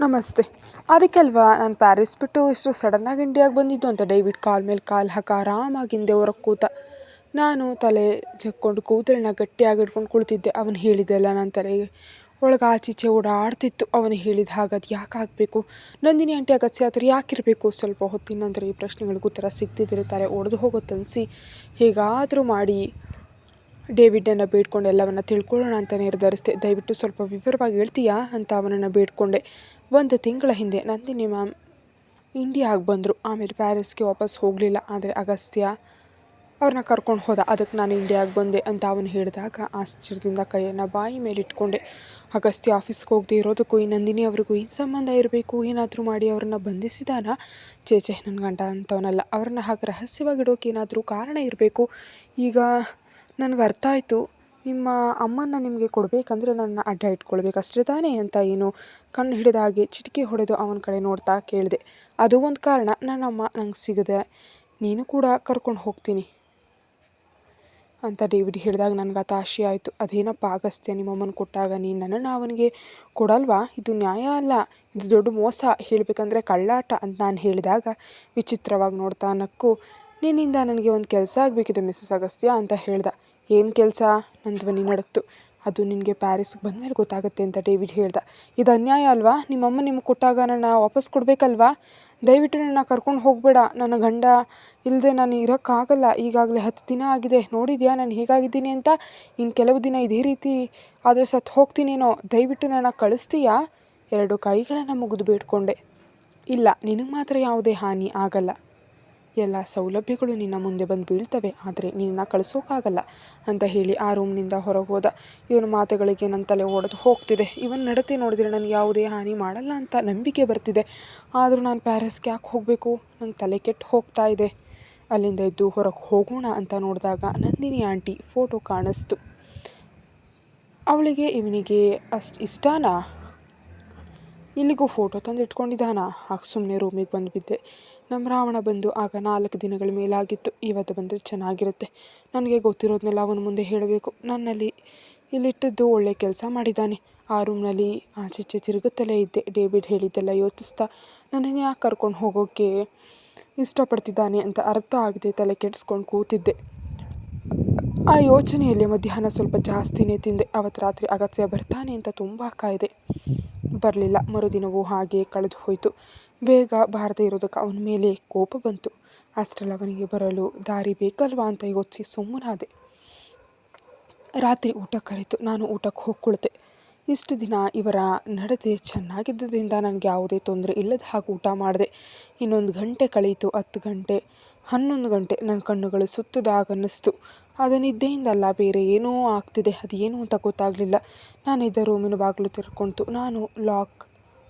ನಮಸ್ತೆ. ಅದಕ್ಕಲ್ವಾ ನಾನು ಪ್ಯಾರಿಸ್ ಬಿಟ್ಟು ಇಷ್ಟು ಸಡನ್ನಾಗಿ ಇಂಡಿಯಾಗೆ ಬಂದಿದ್ದು ಅಂತ ಡೇವಿಡ್ ಕಾಲ್ ಮೇಲೆ ಕಾಲು ಹಾಕಿ ಆರಾಮಾಗಿ ಹಿಂದೆ ಕೂತ ನಾನು ತಲೆ ಜಕ್ಕೊಂಡು ಕೂದಲನ್ನ ಗಟ್ಟಿಯಾಗಿ ಇಟ್ಕೊಂಡು ಕುಳಿತಿದ್ದೆ. ಅವನು ಹೇಳಿದ್ದೆಲ್ಲ ನನ್ನ ತಲೆಗೆ ಒಳಗೆ ಆಚೀಚೆ ಓಡಾಡ್ತಿತ್ತು. ಅವನು ಹೇಳಿದ ಹಾಗೆ, ಅದು ಯಾಕೆ ಆಗಬೇಕು? ನಂದಿನಿ ಆಂಟಿ ಅಗತ್ಯ ಆದರೆ ಯಾಕಿರಬೇಕು ಸ್ವಲ್ಪ ಹೊತ್ತಿನ ಈ ಪ್ರಶ್ನೆಗಳಿಗೂ ಉತ್ತರ ಸಿಗ್ತಿದ್ದರೆ ತಲೆ ಒಡೆದು ಹೋಗುತ್ತನ್ನಿಸಿ ಹೇಗಾದರೂ ಮಾಡಿ ಡೇವಿಡನ್ನು ಬೇಡ್ಕೊಂಡು ಎಲ್ಲವನ್ನು ತಿಳ್ಕೊಳ್ಳೋಣ ಅಂತ ನಿರ್ಧರಿಸಿದೆ. ದಯವಿಟ್ಟು ಸ್ವಲ್ಪ ವಿವರವಾಗಿ ಹೇಳ್ತೀಯಾ? ಅಂತ ಅವನನ್ನು ಬೇಡಿಕೊಂಡೆ. ಒಂದು ತಿಂಗಳ ಹಿಂದೆ ನಂದಿನಿ ಮ್ಯಾಮ್ ಇಂಡಿಯಾಗೆ ಬಂದರು. ಆಮೇಲೆ ಪ್ಯಾರಿಸ್ಗೆ ವಾಪಸ್ ಹೋಗಲಿಲ್ಲ. ಆದರೆ ಅಗಸ್ತ್ಯ ಅವ್ರನ್ನ ಕರ್ಕೊಂಡು ಹೋದ. ಅದಕ್ಕೆ ನಾನು ಇಂಡಿಯಾಗೆ ಬಂದೆ ಅಂತ ಅವನು ಹೇಳಿದಾಗ ಆಶ್ಚರ್ಯದಿಂದ ಕೈಯನ್ನು ಬಾಯಿ ಮೇಲೆ ಇಟ್ಕೊಂಡೆ. ಅಗಸ್ತ್ಯ ಆಫೀಸ್ಗೆ ಹೋಗದೆ ಇರೋದಕ್ಕೂ ಈ ನಂದಿನಿ ಅವ್ರಿಗೂ ಏನು ಸಂಬಂಧ ಇರಬೇಕು. ಏನಾದರೂ ಮಾಡಿ ಅವ್ರನ್ನ ಬಂಧಿಸಿದಾನ? ಚೇಚೆ ನನ್ನ ಗಂಡ ಅಂತವನಲ್ಲ. ಅವ್ರನ್ನ ಹಾಗೆ ರಹಸ್ಯವಾಗಿಡೋಕೆ ಏನಾದರೂ ಕಾರಣ ಇರಬೇಕು. ಈಗ ನನಗೆ ಅರ್ಥ ಆಯಿತು. ನಿಮ್ಮ ಅಮ್ಮನ ನಿಮಗೆ ಕೊಡಬೇಕಂದ್ರೆ ನನ್ನ ಅಡ್ಡ ಇಟ್ಕೊಳ್ಬೇಕು. ಅಷ್ಟೇ ತಾನೇ ಅಂತ ಏನು ಕಣ್ಣು ಹಿಡಿದ ಹಾಗೆ ಚಿಟಿಕೆ ಹೊಡೆದು ಅವನ ಕಡೆ ನೋಡ್ತಾ ಕೇಳಿದೆ. ಅದು ಒಂದು ಕಾರಣ. ನನ್ನಮ್ಮ ನಂಗೆ ಸಿಗದೆ ನೀನು ಕೂಡ ಕರ್ಕೊಂಡು ಹೋಗ್ತೀನಿ ಅಂತ ಡೇವಿಡ್ ಹೇಳಿದಾಗ ನನಗೆ ಹತಾಶೆ ಆಯಿತು. ಅದೇನಪ್ಪ, ಅಗಸ್ತ್ಯ ನಿಮ್ಮಮ್ಮನ ಕೊಟ್ಟಾಗ ನೀನು ನನ್ನನ್ನು ಅವನಿಗೆ ಕೊಡಲ್ವಾ? ಇದು ನ್ಯಾಯ ಅಲ್ಲ, ಇದು ದೊಡ್ಡ ಮೋಸ. ಹೇಳಬೇಕಂದ್ರೆ ಕಳ್ಳಾಟ ಅಂತ ನಾನು ಹೇಳಿದಾಗ ವಿಚಿತ್ರವಾಗಿ ನೋಡ್ತಾ ನಕ್ಕು, ನಿನ್ನಿಂದ ನನಗೆ ಒಂದು ಕೆಲಸ ಆಗಬೇಕಿದೆ ಮಿಸ್ಸಸ್ ಅಗಸ್ತ್ಯ ಅಂತ ಹೇಳ್ದ. ಏನು ಕೆಲಸ? ನನ್ನ ಧ್ವನಿ ನಡುಕ್ತು ಅದು ನಿನಗೆ ಪ್ಯಾರಿಸ್ಗೆ ಬಂದಮೇಲೆ ಗೊತ್ತಾಗುತ್ತೆ ಅಂತ ಡೇವಿಡ್ ಹೇಳ್ದ. ಇದು ಅನ್ಯಾಯ ಅಲ್ವಾ? ನಿಮ್ಮಮ್ಮ ನಿಮಗೆ ಕೊಟ್ಟಾಗ ನನ್ನ ವಾಪಸ್ ಕೊಡಬೇಕಲ್ವಾ? ದಯವಿಟ್ಟು ನನ್ನ ಕರ್ಕೊಂಡು ಹೋಗಬೇಡ. ನನ್ನ ಗಂಡ ಇಲ್ಲದೆ ನಾನು ಇರೋಕ್ಕಾಗಲ್ಲ. ಈಗಾಗಲೇ ಹತ್ತು ದಿನ ಆಗಿದೆ. ನೋಡಿದ್ಯಾ? ನಾನು ಹೇಗಾಗಿದ್ದೀನಿ ಅಂತ? ಇನ್ನು ಕೆಲವು ದಿನ ಇದೇ ರೀತಿ ಆದರೆ ಸತ್ತು ಹೋಗ್ತೀನೇನೋ? ದಯವಿಟ್ಟು ನನ್ನ ಕಳಿಸ್ತೀಯಾ? ಎರಡು ಕೈಗಳನ್ನು ಮುಗಿದು ಬೇಡ್ಕೊಂಡೆ. ಇಲ್ಲ, ನಿನಗೆ ಮಾತ್ರ ಯಾವುದೇ ಹಾನಿ ಆಗಲ್ಲ. ಎಲ್ಲ ಸೌಲಭ್ಯಗಳು ನಿನ್ನ ಮುಂದೆ ಬಂದು ಬೀಳ್ತವೆ, ಆದರೆ ನಿನ್ನ ಕಳಿಸೋಕ್ಕಾಗಲ್ಲ ಅಂತ ಹೇಳಿ ಆ ರೂಮ್ನಿಂದ ಹೊರಗೆ ಹೋದ. ಇವನ ಮಾತುಗಳಿಗೆ ನನ್ನ ತಲೆ ಓಡೋದು ಹೋಗ್ತಿದೆ. ಇವನ್ ನಡತೆ ನೋಡಿದ್ರೆ ನನಗೆ ಯಾವುದೇ ಹಾನಿ ಮಾಡಲ್ಲ ಅಂತ ನಂಬಿಕೆ ಬರ್ತಿದೆ. ಆದರೂ ನಾನು ಪ್ಯಾರಿಸ್ಗೆ ಯಾಕೆ ಹೋಗಬೇಕು? ನಂಗೆ ತಲೆ ಕೆಟ್ಟು ಹೋಗ್ತಾ ಇದೆ. ಅಲ್ಲಿಂದ ಇದ್ದು ಹೊರಗೆ ಹೋಗೋಣ ಅಂತ ನೋಡಿದಾಗ ನಂದಿನಿ ಆಂಟಿ ಫೋಟೋ ಕಾಣಿಸ್ತು. ಅವಳಿಗೆ, ಇವನಿಗೆ ಅಷ್ಟು ಇಷ್ಟನಾ? ಇಲ್ಲಿಗೂ ಫೋಟೋ ತಂದು ಇಟ್ಕೊಂಡಿದ್ದಾನ ಹಾಗೆ ಸುಮ್ಮನೆ ರೂಮಿಗೆ ಬಂದುಬಿದ್ದೆ. ನಮ್ಮ ರಾವಣ ಬಂದು ಆಗ ನಾಲ್ಕು ದಿನಗಳ ಮೇಲಾಗಿತ್ತು. ಇವತ್ತು ಬಂದರೆ ಚೆನ್ನಾಗಿರುತ್ತೆ. ನನಗೆ ಗೊತ್ತಿರೋದನ್ನೆಲ್ಲ ಅವನ ಮುಂದೆ ಹೇಳಬೇಕು. ನನ್ನಲ್ಲಿ ಇಲ್ಲಿಟ್ಟಿದ್ದು ಒಳ್ಳೆ ಕೆಲಸ ಮಾಡಿದ್ದಾನೆ ಆ ರೂಮ್ನಲ್ಲಿ ಆಚೆಚ್ಚೆ ತಿರುಗುತ್ತಲೇ ಇದ್ದೆ. ಡೇವಿಡ್ ಹೇಳಿದ್ದೆಲ್ಲ ಯೋಚಿಸ್ತಾ ನನ್ನನ್ನು ಯಾಕೆ ಕರ್ಕೊಂಡು ಹೋಗೋಕ್ಕೆ ಇಷ್ಟಪಡ್ತಿದ್ದಾನೆ ಅಂತ ಅರ್ಥ ಆಗದೆ ತಲೆ ಕೆಡಿಸ್ಕೊಂಡು ಕೂತಿದ್ದೆ. ಆ ಯೋಚನೆಯಲ್ಲಿ ಮಧ್ಯಾಹ್ನ ಸ್ವಲ್ಪ ಜಾಸ್ತಿನೇ ತಿಂದೆ. ಅವತ್ತು ರಾತ್ರಿ ಅಗತ್ಯ ಬರ್ತಾನೆ ಅಂತ ತುಂಬ ಕಾಯ್ದೆ. ಬರಲಿಲ್ಲ. ಮರುದಿನವೂ ಹಾಗೆ ಕಳೆದು ಹೋಯಿತು. ಬೇಗ ಬಾರದೇ ಇರೋದಕ್ಕೆ ಅವನ ಮೇಲೆ ಕೋಪ ಬಂತು. ಅಷ್ಟರಲ್ಲಿ ಅವನಿಗೆ ಬರಲು ದಾರಿ ಬೇಕಲ್ವಾ ಅಂತ ಯೋಚಿಸಿ ಸುಮ್ಮನಾದೆ. ರಾತ್ರಿ ಊಟ ಕರೀತು ನಾನು ಊಟಕ್ಕೆ ಹೋಗ್ಕೊಳ್ತೆ. ಇಷ್ಟು ದಿನ ಇವರ ನಡತೆ ಚೆನ್ನಾಗಿದ್ದರಿಂದ ನನಗೆ ಯಾವುದೇ ತೊಂದರೆ ಇಲ್ಲದ ಹಾಗೆ ಊಟ ಮಾಡಿದೆ. ಇನ್ನೊಂದು ಗಂಟೆ ಕಳೀತು ಹತ್ತು ಗಂಟೆ, ಹನ್ನೊಂದು ಗಂಟೆ ನನ್ನ ಕಣ್ಣುಗಳು ಸುತ್ತದಾಗ ಅನ್ನಿಸ್ತು. ಅದು ನಿದ್ದೆಯಿಂದಲ್ಲ ಬೇರೆ ಏನೋ ಆಗ್ತಿದೆ. ಅದು ಏನು ಅಂತ ಗೊತ್ತಾಗಲಿಲ್ಲ. ನಾನಿದ್ದ ರೂಮಿನ ಬಾಗಿಲು ತಿರ್ಕೊಂತು ನಾನು ಲಾಕ್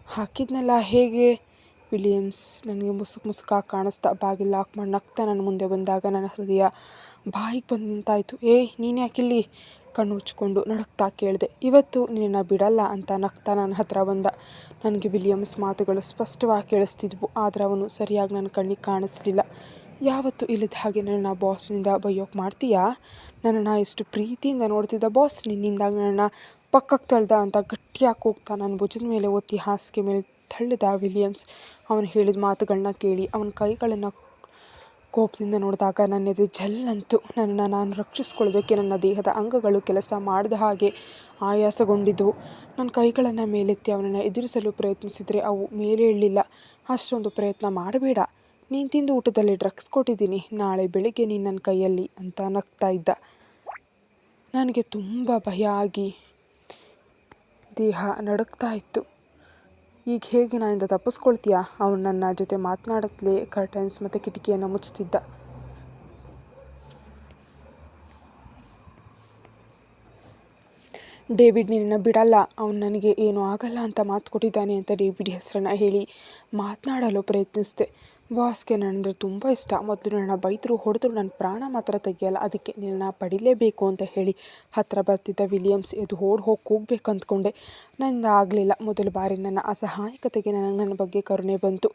ಹಾಕಿದ್ನಲ್ಲ, ಹೇಗೆ? ವಿಲಿಯಮ್ಸ್, ನನಗೆ ಮುಸುಕು ಮುಸುಕಾಗಿ ಕಾಣಿಸ್ತಾ, ಬಾಗಿಲು ಲಾಕ್ ಮಾಡಿ, ನಗ್ತಾ ನನ್ನ ಮುಂದೆ ಬಂದಾಗ ನನ್ನ ಹೃದಯ ಬಾಯಿಗೆ ಬಂದಂತಾಯಿತು. ನಿಂತಾಯಿತು ಏಯ್, ನೀನು ಯಾಕಿಲ್ಲಿ ಕಣ್ಣು ಮುಚ್ಕೊಂಡು ನಡಕ್ತಾ ಕೇಳಿದೆ. ಇವತ್ತು ನಿನ್ನ ಬಿಡಲ್ಲ ಅಂತ ನಗ್ತಾ ನನ್ನ ಹತ್ರ ಬಂದ. ನನಗೆ ವಿಲಿಯಮ್ಸ್ ಮಾತುಗಳು ಸ್ಪಷ್ಟವಾಗಿ ಕೇಳಿಸ್ತಿದ್ವು. ಆದರೆ ಅವನು ಸರಿಯಾಗಿ ನನ್ನ ಕಣ್ಣಿಗೆ ಕಾಣಿಸ್ಲಿಲ್ಲ. ಯಾವತ್ತು ಇಲ್ಲದ ಹಾಗೆ ನನ್ನ ಬಾಸ್ನಿಂದ ಬೈಯೋಕೆ ಮಾಡ್ತೀಯಾ? ನನ್ನನ್ನು ಎಷ್ಟು ಪ್ರೀತಿಯಿಂದ ನೋಡ್ತಿದ್ದ ಬಾಸ್? ನಿನ್ನಿಂದಾಗ ನನ್ನ ಪಕ್ಕಕ್ಕೆ ತಳ್ದ ಅಂತ ಗಟ್ಟಿಯಾಗಿ ಹೋಗ್ತಾ ನನ್ನ ಭುಜದ ಮೇಲೆ ಒತ್ತಿ ಹಾಸಿಗೆ ಮೇಲೆ ತಳ್ಳಿದ ವಿಲಿಯಮ್ಸ್ ಅವನು ಹೇಳಿದ ಮಾತುಗಳನ್ನ ಕೇಳಿ ಅವನ ಕೈಗಳನ್ನು ಕೋಪದಿಂದ ನೋಡಿದಾಗ ನನ್ನ ಎದೆ ಜಲ್ಲಂತು ನನ್ನನ್ನು ನಾನು ರಕ್ಷಿಸ್ಕೊಳ್ಳೋದಕ್ಕೆ ನನ್ನ ದೇಹದ ಅಂಗಗಳು ಕೆಲಸ ಮಾಡಿದ ಹಾಗೆ ಆಯಾಸಗೊಂಡಿದ್ದವು ನನ್ನ ಕೈಗಳನ್ನು ಮೇಲೆತ್ತಿ ಅವನನ್ನು ಎದುರಿಸಲು ಪ್ರಯತ್ನಿಸಿದರೆ ಅವು ಮೇಲೆ ಏಳಲಿಲ್ಲ ಅಷ್ಟೊಂದು ಪ್ರಯತ್ನ ಮಾಡಬೇಡ. ನೀನು ತಿಂದು ಊಟದಲ್ಲಿ ಡ್ರಗ್ಸ್ ಕೊಟ್ಟಿದ್ದೀನಿ. ನಾಳೆ ಬೆಳಿಗ್ಗೆ ನೀನು ನನ್ನ ಕೈಯಲ್ಲಿ ಅಂತ ನಗ್ತಾ ಇದ್ದ. ನನಗೆ ತುಂಬ ಭಯ ಆಗಿ ದೇಹ ನಡುಕ್ತಾ ಇತ್ತು. ಈಗ ಹೇಗೆ ನನ್ನಿಂದ ತಪ್ಪಿಸ್ಕೊಳ್ತೀಯಾ? ಅವನು ನನ್ನ ಜೊತೆ ಮಾತನಾಡತ್ಲೇ ಕರ್ಟನ್ಸ್ ಮತ್ತು ಕಿಟಕಿಯನ್ನು ಮುಚ್ಚುತ್ತಿದ್ದ ಡೇವಿಡ್ ನಿನ್ನ ಬಿಡಲ್ಲ. ಅವನು ನನಗೆ ಏನೂ ಆಗಲ್ಲ ಅಂತ ಮಾತು ಕೊಟ್ಟಿದ್ದಾನೆ ಅಂತ ಡೇವಿಡ್ ಹೆಸರನ್ನು ಹೇಳಿ ಮಾತನಾಡಲು ಪ್ರಯತ್ನಿಸಿದೆ. ಬಾಸ್ಗೆ ನನ್ನಂದ್ರೆ ತುಂಬ ಇಷ್ಟ. ಮೊದಲು ನನ್ನ ಬೈದರು ಹೊಡೆದ್ರು ನನ್ನ ಪ್ರಾಣ ಮಾತ್ರ ತೆಗಿಯಲ್ಲ. ಅದಕ್ಕೆ ನಿನ್ನ ಪಡಿಲೇಬೇಕು ಅಂತ ಹೇಳಿ ಹತ್ತಿರ ಬರ್ತಿದ್ದ ವಿಲಿಯಮ್ಸ್ ಎದು ಓಡಿ ಹೋಗಿ ಕೂಗಬೇಕು ಅಂದ್ಕೊಂಡೆ. ನನ್ನ ಆಗಲಿಲ್ಲ ಮೊದಲ ಬಾರಿ ನನ್ನ ಅಸಹಾಯಕತೆಗೆ ನನಗೆ ನನ್ನ ಬಗ್ಗೆ ಕರುಣೆ ಬಂತು.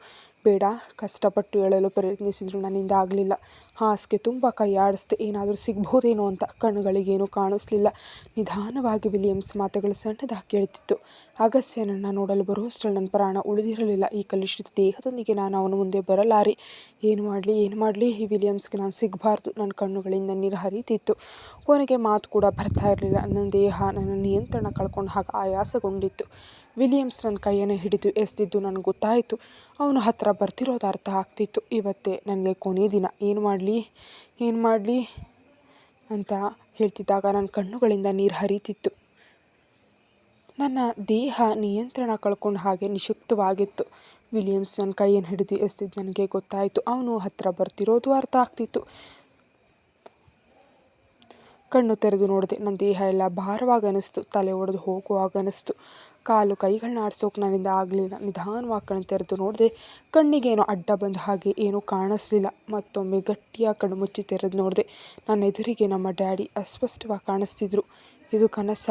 ಬೇಡ, ಕಷ್ಟಪಟ್ಟು ಹೇಳಲು ಪ್ರಯತ್ನಿಸಿದ್ರು, ನನ್ನಿಂದ ಆಗಲಿಲ್ಲ. ಹಾಸಿಗೆ ತುಂಬ ಕೈ ಆಡಿಸ್ದೆ ಏನಾದರೂ ಸಿಗ್ಬೋದೇನೋ ಅಂತ ಕಣ್ಣುಗಳಿಗೇನೂ ಕಾಣಿಸ್ಲಿಲ್ಲ. ನಿಧಾನವಾಗಿ ವಿಲಿಯಮ್ಸ್ ಮಾತುಗಳು ಸಣ್ಣದಾಗಿ ಕೇಳ್ತಿತ್ತು. ಅಗಸ್ಯನನ್ನು ನನ್ನ ನೋಡಲು ಬರುವಷ್ಟರಲ್ಲಿ ನನ್ನ ಪ್ರಾಣ ಉಳಿದಿರಲಿಲ್ಲ. ಈ ಕಲುಷಿತ ದೇಹದೊಂದಿಗೆ ನಾನು ಅವನ ಮುಂದೆ ಬರಲಾರೆ. ಏನು ಮಾಡಲಿ ಏನು ಮಾಡಲಿ? ಈ ವಿಲಿಯಮ್ಸ್ಗೆ ನಾನು ಸಿಗಬಾರ್ದು. ನನ್ನ ಕಣ್ಣುಗಳಿಂದ ನೀರು ಹರಿತಿತ್ತು ಕೊನೆಗೆ ಮಾತು ಕೂಡ ಬರ್ತಾ ಇರಲಿಲ್ಲ. ನನ್ನ ದೇಹ, ನನ್ನ ನಿಯಂತ್ರಣ ಕಳ್ಕೊಂಡು ಹಾಗೆ ಆಯಾಸಗೊಂಡಿತ್ತು. ವಿಲಿಯಮ್ಸ್ ನನ್ನ ಕೈಯನ್ನು ಹಿಡಿದು ಎಸ್ದಿದ್ದು ನನಗೆ ಗೊತ್ತಾಯಿತು. ಅವನು ಹತ್ತಿರ ಬರ್ತಿರೋದು ಅರ್ಥ ಆಗ್ತಿತ್ತು. ಇವತ್ತೇ ನನಗೆ ಕೊನೆ ದಿನ. ಏನು ಮಾಡಲಿ? ಏನು ಮಾಡಲಿ? ಅಂತ ಹೇಳ್ತಿದ್ದಾಗ ನನ್ನ ಕಣ್ಣುಗಳಿಂದ ನೀರು ಹರಿತಿತ್ತು. ನನ್ನ ದೇಹ, ನಿಯಂತ್ರಣ ಕಳ್ಕೊಂಡು ಹಾಗೆ ನಿಶಕ್ತವಾಗಿತ್ತು ವಿಲಿಯಮ್ಸ್ ನನ್ನ ಕೈಯನ್ನು ಹಿಡಿದು ಎಸ್ತಿದ್ದು ನನಗೆ ಗೊತ್ತಾಯಿತು. ಅವನು ಹತ್ತಿರ ಬರ್ತಿರೋದು ಅರ್ಥ ಆಗ್ತಿತ್ತು. ಕಣ್ಣು ತೆರೆದು ನೋಡಿದೆ ನನ್ನ ದೇಹ ಎಲ್ಲ ಭಾರವಾಗಿ ಅನಿಸ್ತು ತಲೆ ಒಡೆದು ಹೋಗುವಾಗ ಅನಿಸ್ತು ಕಾಲು ಕೈಗಳನ್ನ ಆಡ್ಸೋಕೆ ನನ್ನಿಂದ ಆಗಲಿಲ್ಲ. ನಿಧಾನವಾಗಿ ಕಣ್ಣು ತೆರೆದು ನೋಡಿದೆ ಕಣ್ಣಿಗೇನೋ ಅಡ್ಡ ಬಂದ ಹಾಗೆ ಏನೂ ಕಾಣಿಸ್ಲಿಲ್ಲ. ಮತ್ತೊಮ್ಮೆ ಗಟ್ಟಿಯಾಗಿ ಕಣ್ಣು ಮುಚ್ಚಿ ತೆರೆದು ನೋಡಿದೆ ನನ್ನ ಎದುರಿಗೆ ನಮ್ಮ ಡ್ಯಾಡಿ ಅಸ್ಪಷ್ಟವಾಗಿ ಕಾಣಿಸ್ತಿದ್ರು. ಇದು ಕನಸ.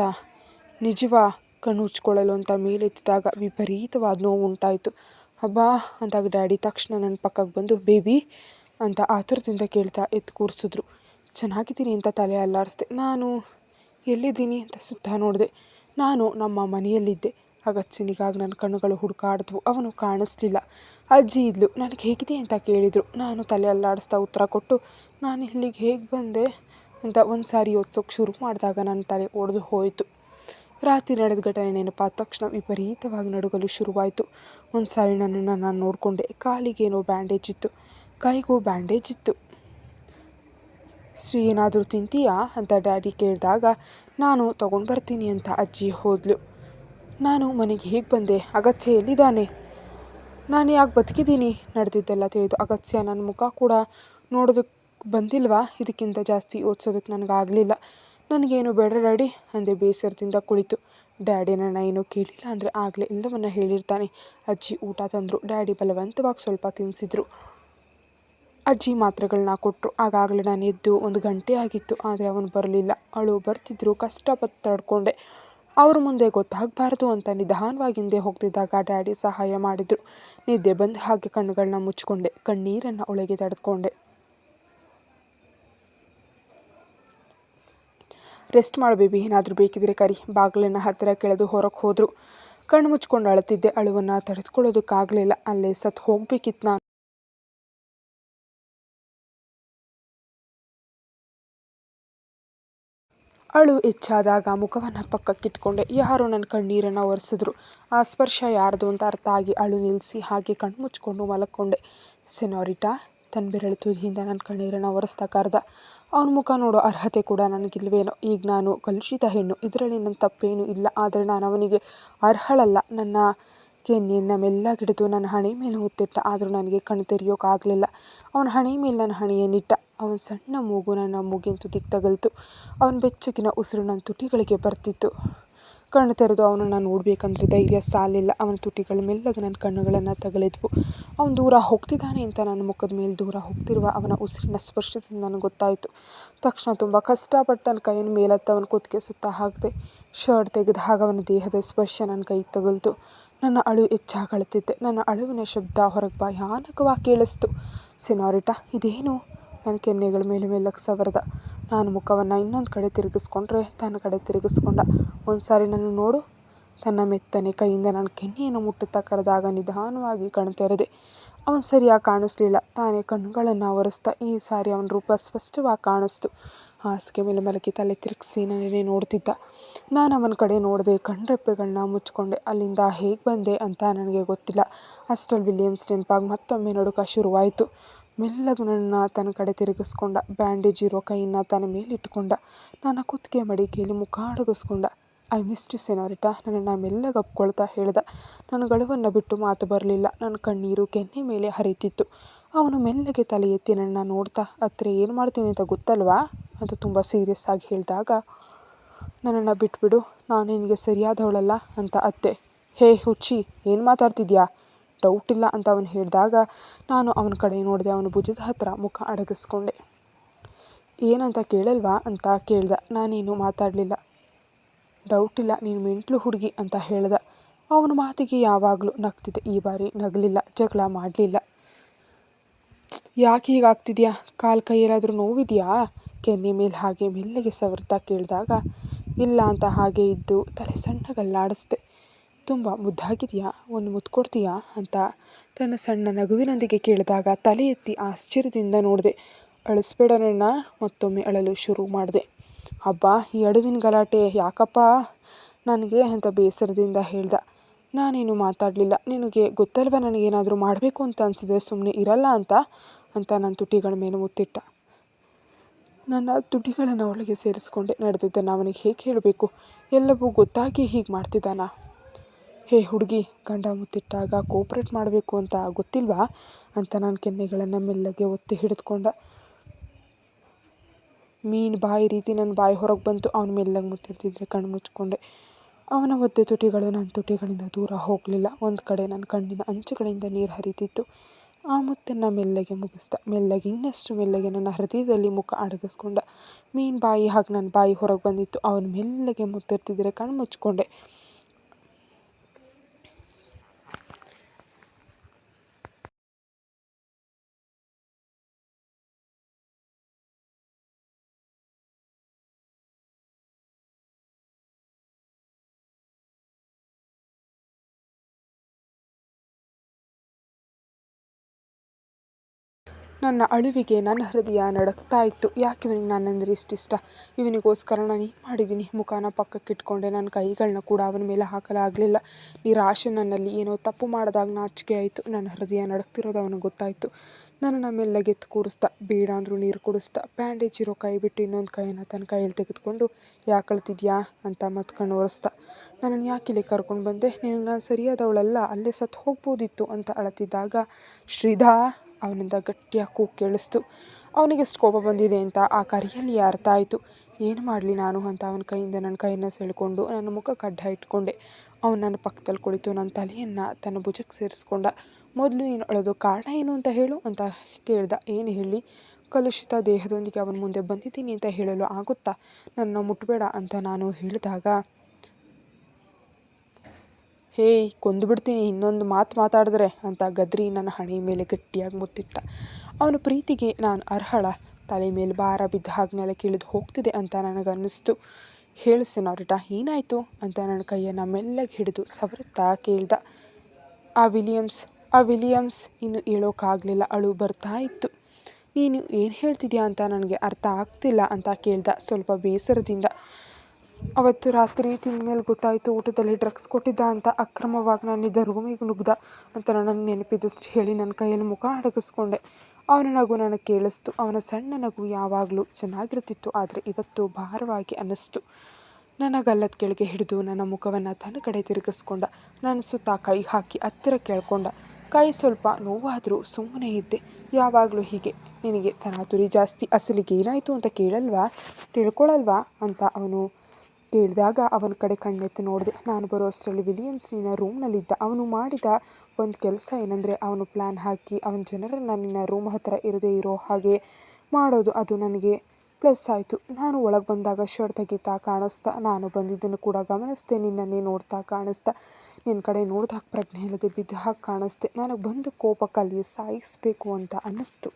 ನಿಜವಾ? ಕಣ್ಣು ಉಚ್ಕೊಳ್ಳಲು ಅಂತ ಮೇಲೆತ್ತಿದಾಗ ವಿಪರೀತವಾದ ನೋವು ಉಂಟಾಯಿತು. ಹಬ್ಬಾ ಅಂದಾಗ ಡ್ಯಾಡಿ ತಕ್ಷಣ ನನ್ನ ಪಕ್ಕಕ್ಕೆ ಬಂದು, ಬೇಬಿ ಅಂತ ಆತುರದಿಂದ ಕೇಳ್ತಾ ಎತ್ತು ಕೂರಿಸಿದ್ರು ಚೆನ್ನಾಗಿದ್ದೀನಿ ಅಂತ ತಲೆ ಅಲ್ಲಾಡಿಸ್ದೆ. ನಾನು ಎಲ್ಲಿದ್ದೀನಿ ಅಂತ ಸುತ್ತ ನೋಡಿದೆ. ನಾನು ನಮ್ಮ ಮನೆಯಲ್ಲಿದ್ದೆ. ಅಗಚ್ಚನಿಗಾಗಿ ನನ್ನ ಕಣ್ಣುಗಳು ಹುಡುಕಾಡಿದ್ವು. ಅವನು ಕಾಣಿಸ್ಲಿಲ್ಲ. ಅಜ್ಜಿ ಇದ್ಲು. ನನಗೆ ಹೇಗಿದೆ ಅಂತ ಕೇಳಿದರು. ನಾನು ತಲೆ ಅಲ್ಲಾಡಿಸ್ತಾ ಉತ್ತರ ಕೊಟ್ಟು, ನಾನು ಇಲ್ಲಿಗೆ ಹೇಗೆ ಬಂದೆ? ಅಂತ ಒಂದು ಸಾರಿ ಯೋಚಿಸೋಕೆ ಶುರು ಮಾಡಿದಾಗ ನನ್ನ ತಲೆ ಒಡೆದು ಹೋಯಿತು. ರಾತ್ರಿ ನಡೆದ ಘಟನೆ ನೆನಪಾದ ತಕ್ಷಣ ವಿಪರೀತವಾಗಿ ನಡುಗಲು ಶುರುವಾಯಿತು. ಒಂದು ಸಾರಿ ನನ್ನನ್ನು ನಾನು ನೋಡಿಕೊಂಡೆ. ಕಾಲಿಗೇನೋ ಬ್ಯಾಂಡೇಜ್ ಇತ್ತು. ಕೈಗೂ ಬ್ಯಾಂಡೇಜ್ ಇತ್ತು. ಶ್ರೀ ಏನಾದರೂ ತಿಂತೀಯಾ? ಅಂತ ಡ್ಯಾಡಿ ಕೇಳಿದಾಗ, ನಾನು ತಗೊಂಡು ಬರ್ತೀನಿ ಅಂತ ಅಜ್ಜಿ ಹೋದಳು ನಾನು ಮನೆಗೆ ಹೇಗೆ ಬಂದೆ? ಅಗತ್ಯ ಎಲ್ಲಿದ್ದಾನೆ? ನಾನು ಯಾಕೆ ಬದುಕಿದ್ದೀನಿ? ನಡೆದಿದ್ದೆಲ್ಲ ತಿಳಿದು ಅಗತ್ಯ ನನ್ನ ಮುಖ ಕೂಡ ನೋಡೋದಕ್ಕೆ ಬಂದಿಲ್ವಾ? ಇದಕ್ಕಿಂತ ಜಾಸ್ತಿ ಓದಿಸೋದಕ್ಕೆ ನನಗಾಗಲಿಲ್ಲ. ನನಗೇನು ಬೇಡ ಡ್ಯಾಡಿ? ಅಂದೆ ಬೇಸರದಿಂದ ಕುಳಿತು. ಡ್ಯಾಡಿ, ನನ್ನ ಏನೂ ಕೇಳಿಲ್ಲ ಅಂದರೆ ಆಗಲೇ ಎಲ್ಲವನ್ನ ಹೇಳಿರ್ತಾನೆ. ಅಜ್ಜಿ ಊಟ ತಂದರು. ಡ್ಯಾಡಿ ಬಲವಂತವಾಗಿ ಸ್ವಲ್ಪ ತಿನ್ನಿಸಿದ್ರು ಅಜ್ಜಿ ಮಾತ್ರೆಗಳನ್ನ ಕೊಟ್ಟರು ಆಗಾಗಲೇ ನಾನು ಎದ್ದು ಒಂದು ಗಂಟೆ ಆಗಿತ್ತು, ಆದರೆ ಅವನು ಬರಲಿಲ್ಲ. ಅಳು ಬರ್ತಿದ್ರು, ಕಷ್ಟಪಟ್ಟು ತಡ್ಕೊಂಡೆ. ಅವ್ರ ಮುಂದೆ ಗೊತ್ತಾಗಬಾರ್ದು ಅಂತ ನಿಧಾನವಾಗಿ ಹಿಂದೆ ಹೋಗ್ತಿದ್ದಾಗ ಡ್ಯಾಡಿ ಸಹಾಯ ಮಾಡಿದರು. ನಿದ್ದೆ ಬಂದ ಹಾಗೆ ಕಣ್ಣುಗಳನ್ನ ಮುಚ್ಚಿಕೊಂಡೆ. ಕಣ್ಣೀರನ್ನು ಒಳಗೆ ತಡೆದುಕೊಂಡೆ ರೆಸ್ಟ್ ಮಾಡು ಬೇಬಿ, ಏನಾದರೂ ಬೇಕಿದ್ರೆ ಕರಿ. ಬಾಗಿಲನ್ನ ಹತ್ತಿರ ಕೆಳೆದು ಹೊರಗೆ ಹೋದರು. ಕಣ್ಣು ಮುಚ್ಕೊಂಡು ಅಳತಿದ್ದೆ ಅಳುವನ್ನು ತಡೆದುಕೊಳ್ಳೋದಕ್ಕಾಗಲಿಲ್ಲ ಅಲ್ಲೇ ಸತ್ತು ಹೋಗ್ಬೇಕಿತ್ತು ನಾನು. ಅಳು ಹೆಚ್ಚಾದಾಗ ಮುಖವನ್ನು ಪಕ್ಕಕ್ಕಿಟ್ಕೊಂಡೆ ಯಾರೋ ನನ್ನ ಕಣ್ಣೀರನ್ನು ಒರೆಸಿದ್ರು. ಆ ಸ್ಪರ್ಶ ಯಾರ್ದು ಅಂತ ಅರ್ಥ ಆಗಿ ಅಳು ನಿಲ್ಲಿಸಿ ಹಾಗೆ ಕಣ್ಣು ಮುಚ್ಕೊಂಡು ಮಲಕ್ಕೊಂಡೆ ಸೆನೋರಿಟಾ ತನ್ನ ಬೆರಳು ತುದಿಯಿಂದ ನನ್ನ ಕಣ್ಣೀರನ್ನು ಒರೆಸ್ತಾ ಕರೆದ. ಅವನ ಮುಖ ನೋಡೋ ಅರ್ಹತೆ ಕೂಡ ನನಗಿಲ್ವೇನೋ. ಈಗ ನಾನು ಕಲುಷಿತ ಹೆಣ್ಣು. ಇದರಲ್ಲಿ ನನ್ನ ತಪ್ಪೇನೂ ಇಲ್ಲ. ಆದರೆ ನಾನು ಅವನಿಗೆ ಅರ್ಹಳಲ್ಲ. ನನ್ನ ಕೆನ್ನೆಯನ್ನು ಮೆಲ್ಲಗಿಡಿದು ನನ್ನ ಹಣೆ ಮೇಲೆ ಹೊತ್ತಿಟ್ಟ. ಆದರೂ ನನಗೆ ಕಣ್ಣು ತೆರೆಯೋಕ್ಕಾಗಲಿಲ್ಲ ಅವನ ಹಣೆ ಮೇಲೆ ನನ್ನ ಹಣೆಯನ್ನಿಟ್ಟ ಅವನ ಸಣ್ಣ ಮೂಗು ನನ್ನ ಮೂಗಿನ ತುದಿಗೆ ತಗಲ್ತು. ಅವನ ಬೆಚ್ಚಗಿನ ಉಸಿರು ನನ್ನ ತುಟಿಗಳಿಗೆ ಬರ್ತಿತ್ತು. ಕಣ್ಣು ತೆರೆದು ಅವನನ್ನು ನೋಡಬೇಕಂದ್ರೆ ಧೈರ್ಯ ಸಾಲಿಲ್ಲ. ಅವನ ತುಟಿಗಳು ಮೆಲ್ಲಗೆ ನನ್ನ ಕಣ್ಣುಗಳನ್ನು ತಗಲಿದ್ವು. ಅವನು ದೂರ ಹೋಗ್ತಿದ್ದಾನೆ ಅಂತ ನನ್ನ ಮುಖದ ಮೇಲೆ ದೂರ ಹೋಗ್ತಿರುವ ಅವನ ಉಸಿರಿನ ಸ್ಪರ್ಶದಿಂದ ನನಗೆ ಗೊತ್ತಾಯಿತು. ತಕ್ಷಣ ತುಂಬ ಕಷ್ಟಪಟ್ಟು ನನ್ನ ಕೈಯನ್ನು ಮೇಲತ್ತ ಅವನ ಕುತ್ತಿಗೆ ಸುತ್ತ ಹಾಕಿದೆ. ಶರ್ಟ್ ತೆಗೆದಾಗ ಅವನ ದೇಹದ ಸ್ಪರ್ಶ ನನ್ನ ಕೈ ತಗಲ್ತು. ನನ್ನ ಅಳು ಹೆಚ್ಚಾಗಳುತ್ತಿದ್ದೆ ನನ್ನ ಅಳುವಿನ ಶಬ್ದ ಹೊರಗೆ ಭಯಾನಕವಾಗಿ ಕೇಳಿಸ್ತು. ಸಿನಾರಿಟ ಇದೇನು? ನನ್ನ ಕೆನ್ನೆಗಳ ಮೇಲೆ ಮೇಲಕ್ಕೆ ಸವರದ. ನಾನು ಮುಖವನ್ನು ಇನ್ನೊಂದು ಕಡೆ ತಿರುಗಿಸ್ಕೊಂಡ್ರೆ ತನ್ನ ಕಡೆ ತಿರುಗಿಸ್ಕೊಂಡ. ಒಂದು ಸಾರಿ ನನ್ನ ನೋಡು. ತನ್ನ ಮೆತ್ತನೆ ಕೈಯಿಂದ ನನ್ನ ಕೆನ್ನೆಯನ್ನು ಮುಟ್ಟುತ್ತಾ ಕರೆದಾಗ ನಿಧಾನವಾಗಿ ಕಣ್ ತೆರೆದೆ ಅವನು ಸರಿಯಾಗಿ ಕಾಣಿಸ್ಲಿಲ್ಲ. ತಾನೇ ಕಣ್ಣುಗಳನ್ನು ಒರೆಸ್ತಾ ಈ ಸಾರಿ ಅವನ ರೂಪ ಸ್ಪಷ್ಟವಾಗಿ ಕಾಣಿಸ್ತು. ಹಾಸಿಗೆ ಮೇಲೆ ಮಲಗಿ ತಲೆ ತಿರುಗಿಸಿ ನನ್ನೇ ನೋಡ್ತಿದ್ದ. ನಾನು ಅವನ ಕಡೆ ನೋಡಿದೆ ಕಣ್ರೆಪ್ಪೆಗಳನ್ನ ಮುಚ್ಕೊಂಡೆ. ಅಲ್ಲಿಂದ ಹೇಗೆ ಬಂದೆ ಅಂತ ನನಗೆ ಗೊತ್ತಿಲ್ಲ. ಅಷ್ಟರಲ್ಲಿ ವಿಲಿಯಮ್ಸ್ ನೆನಪಾಗಿ ಮತ್ತೊಮ್ಮೆ ನಡುಕ ಶುರುವಾಯಿತು. ಮೆಲ್ಲಗೆ ನನ್ನ ತನ್ನ ಕಡೆ ತಿರುಗಿಸ್ಕೊಂಡ. ಬ್ಯಾಂಡೇಜ್ ಇರೋ ಕೈಯನ್ನು ತನ್ನ ಮೇಲಿಟ್ಟುಕೊಂಡ ನನ್ನ ಕುತ್ತಿಗೆ ಮಡಿಕೆಯಲ್ಲಿ ಮುಖ ಅಡಗಿಸ್ಕೊಂಡ. ಐ ಮಿಸ್ ಯು ಸೆನಾರಿಟಾ, ನನ್ನನ್ನು ಮೆಲ್ಲಗೆ ಅಪ್ಕೊಳ್ತಾ ಹೇಳ್ದ. ನನ್ನ ಗಳುವನ್ನು ಬಿಟ್ಟು ಮಾತು ಬರಲಿಲ್ಲ. ನನ್ನ ಕಣ್ಣೀರು ಕೆನ್ನೆ ಮೇಲೆ ಹರಿತಿತ್ತು. ಅವನು ಮೆಲ್ಲಗೆ ತಲೆ ಎತ್ತಿ ನನ್ನ ನೋಡ್ತಾ ಹತ್ತಿರ ಏನು ಮಾಡ್ತೀನಿ ಅಂತ ಗೊತ್ತಲ್ವಾ? ಅಂತ ತುಂಬ ಸೀರಿಯಸ್ ಆಗಿ ಹೇಳಿದಾಗ, ನನ್ನನ್ನು ಬಿಟ್ಬಿಡು, ನಾನು ನಿನಗೆ ಸರಿಯಾದವಳಲ್ಲ ಅಂತ ಅತ್ತೆ. ಹೇ ಹುಚ್ಚಿ, ಏನು ಮಾತಾಡ್ತಿದ್ಯಾ? ಡೌಟ್ ಇಲ್ಲ ಅಂತ ಅವನು ಹೇಳಿದಾಗ, ನಾನು ಅವನ ಕಡೆ ನೋಡಿದೆ, ಅವನ ಭುಜದ ಹತ್ತಿರ ಮುಖ ಅಡಗಿಸ್ಕೊಂಡೆ. ಏನಂತ ಕೇಳಲ್ವಾ? ಅಂತ ಕೇಳ್ದ. ನಾನೇನು ಮಾತಾಡಲಿಲ್ಲ. ಡೌಟ್ ಇಲ್ಲ, ನೀನು ಮೆಂಟ್ಲು ಹುಡುಗಿ ಅಂತ ಹೇಳ್ದ. ಅವನ ಮಾತಿಗೆ ಯಾವಾಗಲೂ ನಗ್ತಿದ್ದೆ. ಈ ಬಾರಿ ನಗಲಿಲ್ಲ, ಜಗಳ ಮಾಡಲಿಲ್ಲ. ಯಾಕೆ ಹೀಗಾಗ್ತಿದ್ಯಾ? ಕಾಲು ಕೈಯಲ್ಲಾದರೂ ನೋವಿದೆಯಾ? ಕೆನ್ನೆ ಮೇಲೆ ಹಾಗೆ ಮೆಲ್ಲಗೆ ಸವರ್ತಾ ಕೇಳಿದಾಗ, ಇಲ್ಲ ಅಂತ ಹಾಗೆ ಇದ್ದು ತಲೆ ಸಣ್ಣಗಲ್ಲಾಡಿಸ್ದೆ. ತುಂಬ ಮುದ್ದಾಗಿದೆಯಾ? ಒಂದು ಮುತ್ತು ಕೊಡ್ತೀಯಾ? ಅಂತ ತನ್ನ ಸಣ್ಣ ನಗುವಿನೊಂದಿಗೆ ಕೇಳಿದಾಗ ತಲೆ ಎತ್ತಿ ಆಶ್ಚರ್ಯದಿಂದ ನೋಡಿದೆ. ಅಳಿಸ್ಬೇಡ ನನ್ನ ಮತ್ತೊಮ್ಮೆ ಅಳಲು ಶುರು ಮಾಡಿದೆ. ಅಬ್ಬಾ, ಈ ಅಡುವಿನ ಗಲಾಟೆ ಯಾಕಪ್ಪ? ನನಗೆ ಅಂತ ಬೇಸರದಿಂದ ಹೇಳ್ದ. ನಾನೇನು ಮಾತಾಡಲಿಲ್ಲ. ನಿನಗೆ ಗೊತ್ತಲ್ವ ನನಗೇನಾದರೂ ಮಾಡಬೇಕು ಅಂತ ಅನಿಸಿದ್ರೆ ಸುಮ್ಮನೆ ಇರಲ್ಲ ಅಂತ? ಅಂತ ನನ್ನ ತುಟಿಗಳ ಮೇಲೆ ಮುತ್ತಿಟ್ಟ. ನನ್ನ ತುಟಿಗಳನ್ನು ಅವಳಿಗೆ ಸೇರಿಸ್ಕೊಂಡೆ ನಡೆದಿದ್ದನ್ನು ಅವನಿಗೆ ಹೇಗೆ ಹೇಳಬೇಕು? ಎಲ್ಲವೂ ಗೊತ್ತಾಗಿ ಹೀಗೆ ಮಾಡ್ತಿದ್ದಾನ? ಹೇ ಹುಡುಗಿ, ಗಂಡ ಮುತ್ತಿಟ್ಟಾಗ ಕೋಪ್ರೇಟ್ ಮಾಡಬೇಕು ಅಂತ ಗೊತ್ತಿಲ್ವಾ? ಅಂತ ನಾನು ಕೆನ್ನೆಗಳನ್ನು ಮೆಲ್ಲಗೆ ಒತ್ತಿ ಹಿಡಿದುಕೊಂಡ. ಮೀನು ಬಾಯಿ ರೀತಿ ನನ್ನ ಬಾಯಿ ಹೊರಗೆ ಬಂತು. ಅವನು ಮೆಲ್ಲಗೆ ಮುತ್ತಿಡ್ತಿದ್ರೆ ಕಣ್ಣು ಮುಚ್ಕೊಂಡೆ. ಅವನ ಒದ್ದೆ ತುಟಿಗಳು ನನ್ನ ತುಟಿಗಳಿಂದ ದೂರ ಹೋಗಲಿಲ್ಲ. ಒಂದು ಕಡೆ ನನ್ನ ಕಣ್ಣಿನ ಅಂಚುಗಳಿಂದ ನೀರು ಹರಿತಿತ್ತು. ಆ ಮುತ್ತನ್ನು ಮೆಲ್ಲಗೆ ಮುಗಿಸ್ದ. ಮೆಲ್ಲಗೆ ಇನ್ನಷ್ಟು ಮೆಲ್ಲಗೆ ನನ್ನ ಹೃದಯದಲ್ಲಿ ಮುಖ ಅಡಗಿಸ್ಕೊಂಡ. ಮೀನು ಬಾಯಿ ಹಾಗೆ ನನ್ನ ಬಾಯಿ ಹೊರಗೆ ಬಂದಿತ್ತು. ಅವನು ಮೆಲ್ಲಗೆ ಮುತ್ತಿರ್ತಿದ್ರೆ ಕಣ್ಣು ಮುಚ್ಕೊಂಡೆ ನನ್ನ ಅಳುವಿಗೆ ನನ್ನ ಹೃದಯ ನಡಕ್ತಾ ಇತ್ತು. ಯಾಕೆ ಇವನಿಗೆ ಇಷ್ಟು ಇಷ್ಟ? ಇವನಿಗೋಸ್ಕರ ನಾನು ಏನು ಮಾಡಿದ್ದೀನಿ ಮುಖಾನ ಪಕ್ಕಕ್ಕಿಟ್ಕೊಂಡೆ ನನ್ನ ಕೈಗಳನ್ನ ಕೂಡ ಅವನ ಮೇಲೆ ಹಾಕಲಾಗಲಿಲ್ಲ. ನಿರಾಶೆ ನನ್ನಲ್ಲಿ ಏನೋ ತಪ್ಪು ಮಾಡಿದಾಗ ನಾಚಿಕೆ ಆಯಿತು. ನನ್ನ ಹೃದಯ ನಡಕ್ತಿರೋದು ಅವನಿಗೆ ಗೊತ್ತಾಯಿತು. ನನ್ನನ್ನು ಮೆಲ್ಲಗೆತ್ತು ಕೂರಿಸ್ದ. ಬೇಡ ಅಂದರೂ ನೀರು ಕುಡಿಸ್ದ. ಬ್ಯಾಂಡೇಜ್ ಇರೋ ಕೈ ಬಿಟ್ಟು ಇನ್ನೊಂದು ಕೈಯನ್ನು ತನ್ನ ಕೈಯಲ್ಲಿ ತೆಗೆದುಕೊಂಡು ಯಾಕೆ ಅಳ್ತಿದ್ಯಾ ಅಂತ ಮತ್ತೆ ಕಣ್ಣು ಒರೆಸ್ದ. ನನ್ನನ್ನು ಯಾಕೆ ಇಲ್ಲಿ ಕರ್ಕೊಂಡು ಬಂದೆ? ನಿನಗೆ ನಾನು ಸರಿಯಾದವಳಲ್ಲ. ಅಲ್ಲೇ ಸತ್ತು ಹೋಗ್ಬೋದಿತ್ತು ಅಂತ ಅಳತಿದ್ದಾಗ, ಶ್ರೀಧಾ ಅವನಿಂದ ಗಟ್ಟಿಯಾಗಿ ಕೂಗು ಕೇಳಿಸ್ತು. ಅವನಿಗೆ ಎಷ್ಟು ಕೋಪ ಬಂದಿದೆ ಅಂತ ಆ ಕರಿಯಲ್ಲಿ ಅರ್ಥ ಆಯಿತು. ಏನು ಮಾಡಲಿ ನಾನು? ಅಂತ ಅವನ ಕೈಯಿಂದ ನನ್ನ ಕೈಯನ್ನು ಸೆಳ್ಕೊಂಡು ನನ್ನ ಮುಖ ಕಡ್ಡ ಇಟ್ಕೊಂಡೆ. ಅವನು ನನ್ನ ಪಕ್ಕದಲ್ಲಿ ಕುಳಿತು ನನ್ನ ತಲೆಯನ್ನು ತನ್ನ ಭುಜಕ್ಕೆ ಸೇರಿಸ್ಕೊಂಡ. ಮೊದಲು ನೀನು ಅಳೋದು ಕಾರಣ ಏನು ಅಂತ ಹೇಳು ಅಂತ ಕೇಳ್ದ. ಏನು ಹೇಳಿ? ಕಲುಷಿತ ದೇಹದೊಂದಿಗೆ ಅವನ ಮುಂದೆ ಬಂದಿದ್ದೀನಿ ಅಂತ ಹೇಳಲು ಆಗುತ್ತಾ? ನನ್ನ ಮುಟ್ಟಬೇಡ ಅಂತ ನಾನು ಹೇಳಿದಾಗ ಹೇಯ್ ಕೊಂದುಬಿಡ್ತೀನಿ ಇನ್ನೊಂದು ಮಾತು ಮಾತಾಡಿದ್ರೆ ಅಂತ ಗದ್ರಿ ನನ್ನ ಹಣೆ ಮೇಲೆ ಗಟ್ಟಿಯಾಗಿ ಮುತ್ತಿಟ್ಟ. ಅವನ ಪ್ರೀತಿಗೆ ನಾನು ಅರ್ಹಳ. ತಲೆ ಮೇಲೆ ಭಾರ ಬಿದ್ದ ಹಾಗೆ ಕೇಳಿದು ಹೋಗ್ತಿದೆ ಅಂತ ನನಗನ್ನಿಸ್ತು. ಹೇಳು ಸೆನಾರಿಟ, ಏನಾಯಿತು ಅಂತ ನನ್ನ ಕೈಯನ್ನು ಮೆಲ್ಲಗೆ ಹಿಡಿದು ಸವರುತ್ತಾ ಕೇಳ್ದ. ಆ ವಿಲಿಯಮ್ಸ್ ಆ ವಿಲಿಯಮ್ಸ್, ಇನ್ನು ಹೇಳೋಕ್ಕಾಗಲಿಲ್ಲ ಅಳು ಬರ್ತಾ ಇತ್ತು. ನೀನು ಏನು ಹೇಳ್ತಿದ್ಯಾ ಅಂತ ನನಗೆ ಅರ್ಥ ಆಗ್ತಿಲ್ಲ ಅಂತ ಕೇಳ್ದ ಸ್ವಲ್ಪ ಬೇಸರದಿಂದ. ಅವತ್ತು ರಾತ್ರಿ ತಿಂದಮೇಲೆ ಗೊತ್ತಾಯಿತು, ಊಟದಲ್ಲಿ ಡ್ರಗ್ಸ್ ಕೊಟ್ಟಿದ್ದ ಅಂತ ಅಕ್ರಮವಾಗಿ ನಾನಿದ್ದ ರೂಮಿಗೆ ನುಗ್ದ ಅಂತ ನನ್ನ ನೆನಪಿದಷ್ಟು ಹೇಳಿ ನನ್ನ ಕೈಯಲ್ಲಿ ಮುಖ ಅಡಗಿಸ್ಕೊಂಡೆ. ಅವನ ನಗು ನನಗೆ ಕೇಳಿಸ್ತು. ಅವನ ಸಣ್ಣ ನಗು ಯಾವಾಗಲೂ ಚೆನ್ನಾಗಿರ್ತಿತ್ತು ಆದರೆ ಇವತ್ತು ಭಾರವಾಗಿ ಅನ್ನಿಸ್ತು. ನನ್ನ ಕೆಳಗೆ ಹಿಡಿದು ನನ್ನ ಮುಖವನ್ನು ತನ್ನ ಕಡೆ ತಿರುಗಿಸ್ಕೊಂಡ. ನನ್ನ ಸುತ್ತ ಕೈ ಹಾಕಿ ಹತ್ತಿರ ಕೇಳ್ಕೊಂಡ. ಕೈ ಸ್ವಲ್ಪ ನೋವಾದರೂ ಸುಮ್ಮನೆ ಇದ್ದೆ. ಯಾವಾಗಲೂ ಹೀಗೆ. ನಿನಗೆ ತರಾತುರಿ ಜಾಸ್ತಿ, ಅಸಲಿಗೆ ಏನಾಯಿತು ಅಂತ ಕೇಳಲ್ವಾ? ತಿಳ್ಕೊಳಲ್ವಾ? ಅಂತ ಅವನು ಕೇಳಿದಾಗ ಅವನ ಕಡೆ ಕಣ್ಣೆತ್ತಿ ನೋಡಿದೆ, ನಾನು ಬರೋ ಅಷ್ಟರಲ್ಲಿ ವಿಲಿಯಮ್ಸ್ ನಿನ್ನ ರೂಮ್ನಲ್ಲಿದ್ದ, ಅವನು ಮಾಡಿದ ಒಂದು ಕೆಲಸ ಏನಂದರೆ ಅವನು ಪ್ಲ್ಯಾನ್ ಹಾಕಿ ಅವನ ಜನರನ್ನು ನಿನ್ನ ರೂಮ್ ಹತ್ತಿರ ಇರದೇ ಇರೋ ಹಾಗೆ ಮಾಡೋದು, ಅದು ನನಗೆ ಪ್ಲಸ್ ಆಯಿತು. ನಾನು ಒಳಗೆ ಬಂದಾಗ ಶರ್ಟ್ ತೆಗೀತಾ ಕಾಣಿಸ್ತಾ, ನಾನು ಬಂದಿದ್ದನ್ನು ಕೂಡ ಗಮನಿಸ್ದೆ, ನಿನ್ನನ್ನೇ ನೋಡ್ತಾ ಕಾಣಿಸ್ತಾ ನಿನ್ನ ಕಡೆ ನೋಡಿದಾಗ ಪ್ರಜ್ಞೆ ಇಲ್ಲದೆ ಬಿದ್ದ ಹಾಗೆ ಕಾಣಿಸ್ತೆ ನನಗೆ ಬಂದು ಕೋಪ ಕಲಿ ಸಾಯಿಸ್ಬೇಕು ಅಂತ ಅನ್ನಿಸ್ತು.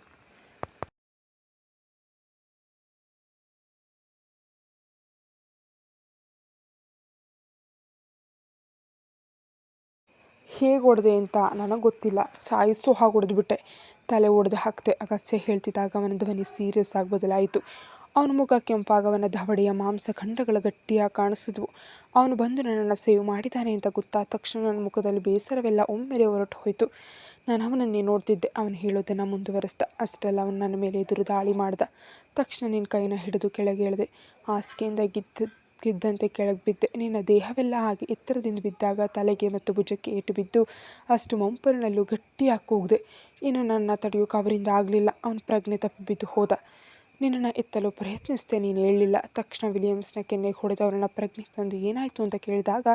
ಹೇಗೆ ಹೊಡೆದೆ ಅಂತ ನನಗೆ ಗೊತ್ತಿಲ್ಲ. ಸಾಯಿಸೋ ಹಾಗೆ ಹೊಡೆದ್ಬಿಟ್ಟೆ. ತಲೆ ಒಡೆದು ಹಾಕಿದೆ. ಅಗಸ್ಯ ಹೇಳ್ತಿದ್ದಾಗ ಅವನ ಧ್ವನಿ ಸೀರಿಯಸ್ ಆಗಿ ಬದಲಾಯಿತು. ಅವನ ಮುಖ ಕೆಂಪಾಗ ಅವನ ದವಡೆಯ ಮಾಂಸ ಖಂಡಗಳ ಗಟ್ಟಿಯಾಗಿ ಕಾಣಿಸಿದ್ವು. ಅವನು ಬಂದು ನನ್ನನ್ನು ಸೇವ್ ಮಾಡಿದ್ದಾನೆ ಅಂತ ಗೊತ್ತಾದ ತಕ್ಷಣ ನನ್ನ ಮುಖದಲ್ಲಿ ಬೇಸರವೆಲ್ಲ ಒಮ್ಮೆಲೆ ಹೊರಟು ಹೋಯಿತು. ನಾನು ಅವನನ್ನೇ ನೋಡ್ತಿದ್ದೆ. ಅವನು ಹೇಳೋದನ್ನು ಮುಂದುವರೆಸ್ದ. ಅಷ್ಟೆಲ್ಲ ಅವನು ನನ್ನ ಮೇಲೆ ಎದುರು ದಾಳಿ ಮಾಡ್ದ. ತಕ್ಷಣ ನಿನ್ನ ಕೈನ ಹಿಡಿದು ಕೆಳಗೆ ಎಳೆದೆ. ಹಾಸಿಗೆಯಿಂದ ಗಿದ್ದ ಗಿದ್ದಂತೆ ಕೆಳಗೆ ಬಿದ್ದೆ. ನಿನ್ನ ದೇಹವೆಲ್ಲ ಹಾಗೆ ಎತ್ತರದಿಂದ ಬಿದ್ದಾಗ ತಲೆಗೆ ಮತ್ತು ಭುಜಕ್ಕೆ ಏಟು ಬಿದ್ದು ಅಷ್ಟು ಮಂಪರಿನಲ್ಲೂ ಗಟ್ಟಿಯಾಗಿ ಕೂಗಿದೆ. ಇನ್ನು ನನ್ನ ತಡೆಯೋಕೆ ಅವರಿಂದ ಆಗಲಿಲ್ಲ. ಅವನ ಪ್ರಜ್ಞೆ ತಪ್ಪಿ ಬಿದ್ದು ಹೋದ. ನಿನ್ನನ್ನು ಎತ್ತಲು ಪ್ರಯತ್ನಿಸಿದೆ, ನೀನು ಹೇಳಲಿಲ್ಲ ತಕ್ಷಣ ವಿಲಿಯಮ್ಸ್ನ ಕೆನ್ನೆಗೆ ಹೊಡೆದು ಅವರನ್ನ ಪ್ರಜ್ಞೆ ತಂದು ಏನಾಯಿತು ಅಂತ ಕೇಳಿದಾಗ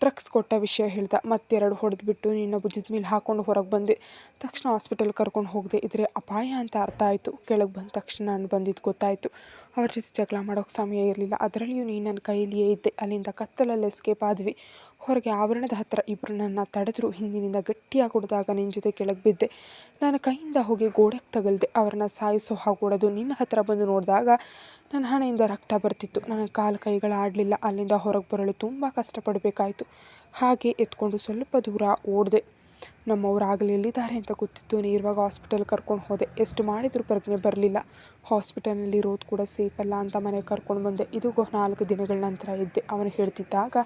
ಡ್ರಗ್ಸ್ ಕೊಟ್ಟ ವಿಷಯ ಹೇಳ್ದ. ಮತ್ತೆರಡು ಹೊಡೆದ್ಬಿಟ್ಟು ನಿನ್ನ ಭುಜದ ಮೇಲೆ ಹಾಕೊಂಡು ಹೊರಗೆ ಬಂದೆ. ತಕ್ಷಣ ಹಾಸ್ಪಿಟಲ್ ಕರ್ಕೊಂಡು ಹೋಗಿದೆ. ಇದ್ರೆ ಅಪಾಯ ಅಂತ ಅರ್ಥ ಆಯಿತು. ಕೆಳಗೆ ಬಂದ ತಕ್ಷಣ ನಾನು ಬಂದಿದ್ದು ಗೊತ್ತಾಯಿತು. ಅವ್ರ ಜೊತೆ ಜಗಳ ಮಾಡೋಕ್ಕೆ ಸಮಯ ಇರಲಿಲ್ಲ. ಅದರಲ್ಲಿಯೂ ನೀನು ನನ್ನ ಕೈಯಲ್ಲಿಯೇ ಇದ್ದೆ. ಅಲ್ಲಿಂದ ಕತ್ತಲಲ್ಲಿ ಎಸ್ಕೇಪ್ ಆದ್ವಿ. ಹೊರಗೆ ಆವರಣದ ಹತ್ತಿರ ಇಬ್ಬರು ನನ್ನ ತಡೆದ್ರು. ಹಿಂದಿನಿಂದ ಗಟ್ಟಿಯಾಗಿ ಹೊಡೆದಾಗ ನಿನ್ನ ಜೊತೆ ಕೆಳಗೆ ಬಿದ್ದೆ. ನನ್ನ ಕೈಯಿಂದ ಹೋಗಿ ಗೋಡೆಗೆ ತಗಲ್ದೆ. ಅವ್ರನ್ನ ಸಾಯಿಸೋ ಹಾಗೆ ಹೊಡೆದು ನಿನ್ನ ಹತ್ತಿರ ಬಂದು ನೋಡಿದಾಗ ನನ್ನ ಹಣೆಯಿಂದ ರಕ್ತ ಬರ್ತಿತ್ತು. ನನ್ನ ಕಾಲು ಕೈಗಳು ಆಡಲಿಲ್ಲ. ಅಲ್ಲಿಂದ ಹೊರಗೆ ಬರಲು ತುಂಬ ಕಷ್ಟಪಡಬೇಕಾಯಿತು. ಹಾಗೆ ಎತ್ಕೊಂಡು ಸ್ವಲ್ಪ ದೂರ ಓಡಿದೆ. ನಮ್ಮವ್ರು ಆಗಲಿ ಎಲ್ಲಿದ್ದಾರೆ ಅಂತ ಗೊತ್ತಿತ್ತು. ನೇರವಾಗಿ ಹಾಸ್ಪಿಟಲ್ ಕರ್ಕೊಂಡು ಹೋದೆ. ಎಷ್ಟು ಮಾಡಿದರೂ ಪ್ರಜ್ಞೆ ಬರಲಿಲ್ಲ. ಹಾಸ್ಪಿಟಲ್ನಲ್ಲಿ ಇರೋದು ಕೂಡ ಸೇಫ್ ಅಲ್ಲ ಅಂತ ಮನೆಗೆ ಕರ್ಕೊಂಡು ಬಂದೆ. ಇದು ನಾಲ್ಕು ದಿನಗಳ ನಂತರ ಇದ್ದೆ. ಅವನು ಹೇಳ್ತಿದ್ದಾಗ,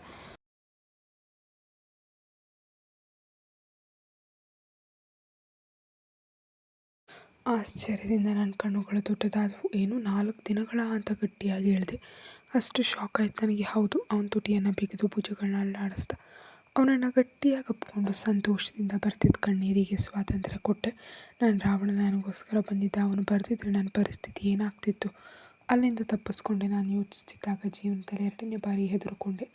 ಆಶ್ಚರ್ಯದಿಂದ ನನ್ನ ಕಣ್ಣುಗಳು ದೊಡ್ಡದಾದವು. ಏನು, ನಾಲ್ಕು ದಿನಗಳ ಅಂತ ಗಟ್ಟಿಯಾಗಿ ಹೇಳಿದೆ. ಅಷ್ಟು ಶಾಕ್ ಆಯ್ತು ನನಗೆ. ಹೌದು, ಅವನ ತುಟಿಯನ್ನು ಬಿಗಿದು ಭುಜಗಳನ್ನ ಅಲ್ಲಾಡಿಸ್ದ. ಅವನನ್ನು ಗಟ್ಟಿಯಾಗಿ ಅಪ್ಪಿಕೊಂಡು ಸಂತೋಷದಿಂದ ಬರ್ತಿದ್ದ ಕಣ್ಣೀರಿಗೆ ಸ್ವಾತಂತ್ರ್ಯ ಕೊಟ್ಟೆ, ನಾನು ರಾವಣ ನನಗೋಸ್ಕರ ಬಂದಿದ್ದ, ಅವನು ಬರ್ತಿದ್ರೆ ನನ್ನ ಪರಿಸ್ಥಿತಿ ಏನಾಗ್ತಿತ್ತು? ಅಲ್ಲಿಂದ ತಪ್ಪಿಸ್ಕೊಂಡೆ, ನಾನು ಯೋಚಿಸ್ತಿದ್ದಾಗ ಜೀವನದಲ್ಲಿ ಎರಡನೇ ಬಾರಿ ಹೆದರ್ಕೊಂಡೆ.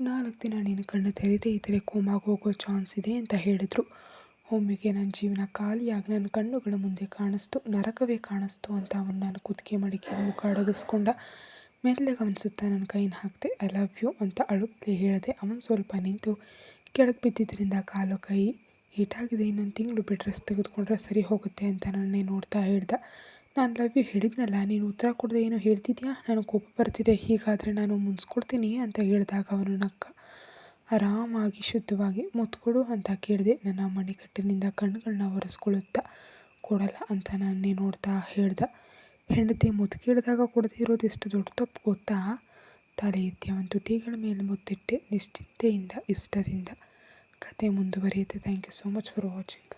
ನಾಲ್ಕು ದಿನ ನೀನು ಕಣ್ಣು ತೆರೆದೇ ಇದ್ದರೆ ಕೋಮಾಗಿ ಹೋಗೋ ಚಾನ್ಸ್ ಇದೆ ಅಂತ ಹೇಳಿದರು. ಒಮ್ಮೆಗೆ ನನ್ನ ಜೀವನ ಖಾಲಿಯಾಗಿ ನನ್ನ ಕಣ್ಣುಗಳ ಮುಂದೆ ಕಾಣಿಸ್ತು, ನರಕವೇ ಕಾಣಿಸ್ತು ಅಂತ ಅವನು ನಾನು ಕುತ್ತಿಗೆ ಮಡಿಕೆ ಮುಖ ಅಡಗಿಸ್ಕೊಂಡ. ಮೆಲ್ಲಗೆ ಗಮನಿಸುತ್ತಾ ಸುತ್ತ ನನ್ನ ಕೈನ ಹಾಕಿದೆ, ಐ ಲವ್ ಯು ಅಂತ ಅಳುತ್ತಲೇ ಹೇಳಿದೆ, ಅವನು ಸ್ವಲ್ಪ ನಿಂತು ಕೆಳಗೆ ಬಿದ್ದಿದ್ದರಿಂದ ಕಾಲು ಕೈ ಏಟಾಗಿದೆ ಇನ್ನೊಂದು ತಿಂಗಳು ಬಿಟ್ಟು ಡ್ರೆಸ್ ತೆಗೆದುಕೊಂಡ್ರೆ ಸರಿ ಹೋಗುತ್ತೆ ಅಂತ ನನ್ನೇ ನೋಡ್ತಾ ಹೇಳ್ದೆ. ನಾನು ಲವ್ ಯು ಹೇಳಿದ್ನಲ್ಲ, ನೀನು ಉತ್ತರ ಕೊಡದೆ ಏನೋ ಹೇಳ್ತಿದ್ಯಾ? ನನಗೆ ಕೋಪ ಬರ್ತಿದೆ, ಹೀಗಾದರೆ ನಾನು ಮುನ್ಸ್ಕೊಡ್ತೀನಿ ಅಂತ ಹೇಳಿದಾಗ ಅವನು ನಕ್ಕ ಆರಾಮಾಗಿ ಶುದ್ಧವಾಗಿ ಮುತ್ಕೊಡು ಅಂತ ಕೇಳಿದೆ, ನನ್ನ ಮಣಿಕಟ್ಟಿನಿಂದ ಕಣ್ಣುಗಳನ್ನ ಒರೆಸ್ಕೊಳ್ಳುತ್ತಾ, ಕೊಡಲ್ಲ ಅಂತ ನನ್ನೇ ನೋಡ್ತಾ ಹೇಳ್ದ. ಹೆಂಡತಿ ಮುತ್ತು ಕೇಳಿದಾಗ ಕೊಡದೇ ಇರೋದು ಎಷ್ಟು ದೊಡ್ಡ ತಪ್ಪು ಗೊತ್ತಾ? ತಲೆ ಎತ್ತಿ ಅವನ ತುಟಿಗಳ ಮೇಲೆ ಮುತ್ತಿಟ್ಟೆ ನಿಶ್ಚಿಂತೆಯಿಂದ, ಇಷ್ಟದಿಂದ ಕತೆ ಮುಂದುವರಿಯುತ್ತೆ. Thank you so much for watching